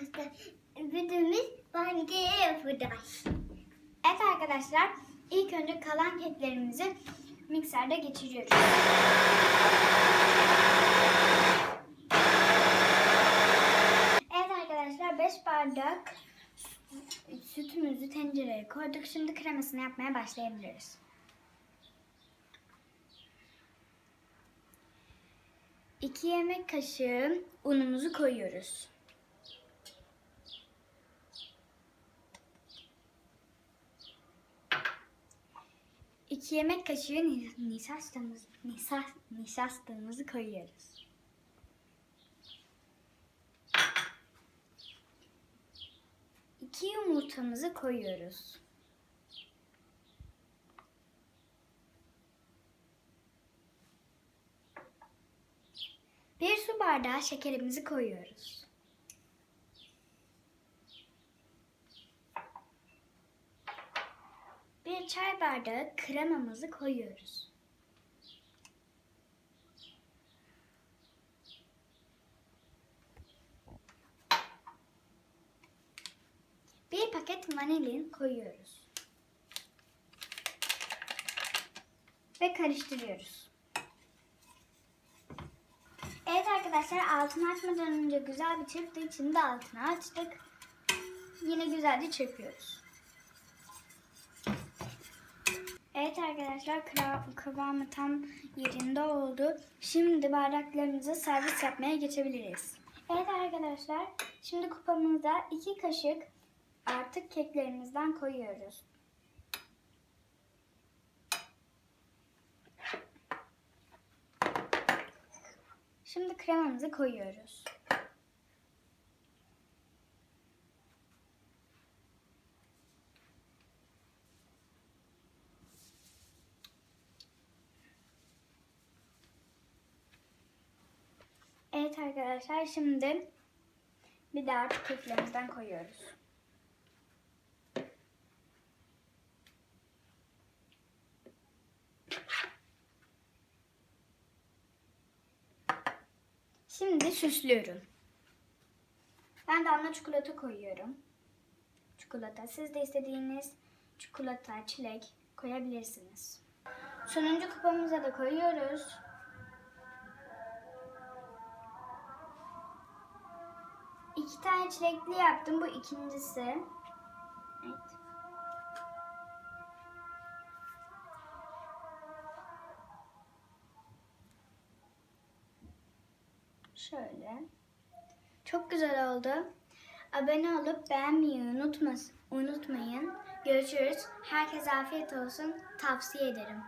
Simidimiz bankaya yapacağız. Evet arkadaşlar ilk önce kalan keklerimizi mikserde geçiriyoruz. Evet arkadaşlar 5 bardak sütümüzü tencereye koyduk. Şimdi kremasını yapmaya başlayabiliriz. İki yemek kaşığı unumuzu koyuyoruz. İki yemek kaşığı ni- nişastamız, nişas, nişastamızı koyuyoruz. İki yumurtamızı koyuyoruz. Bir su bardağı şekerimizi koyuyoruz. Bir çay bardağı kremamızı koyuyoruz. Bir paket vanilin koyuyoruz. Ve karıştırıyoruz. Evet arkadaşlar altını açmadan önce güzel bir çırptığı için de altını açtık. Yine güzelce çırpıyoruz. Evet arkadaşlar kıvamı tam yerinde oldu. Şimdi bardaklarımıza servis yapmaya geçebiliriz. Evet arkadaşlar şimdi kupamıza iki kaşık artık keklerimizden koyuyoruz. Şimdi kremamızı koyuyoruz. Evet arkadaşlar şimdi bir de artık keklerimizden koyuyoruz. Şimdi süslüyorum. Ben damla çikolata koyuyorum. Çikolata. Siz de istediğiniz çikolata, çilek koyabilirsiniz. Sonuncu kupamıza da koyuyoruz. İki tane çilekli yaptım. Bu ikincisi. Evet. Şöyle. Çok güzel oldu. Abone olup beğenmeyi unutmasın, unutmayın. Görüşürüz. Herkese afiyet olsun. Tavsiye ederim.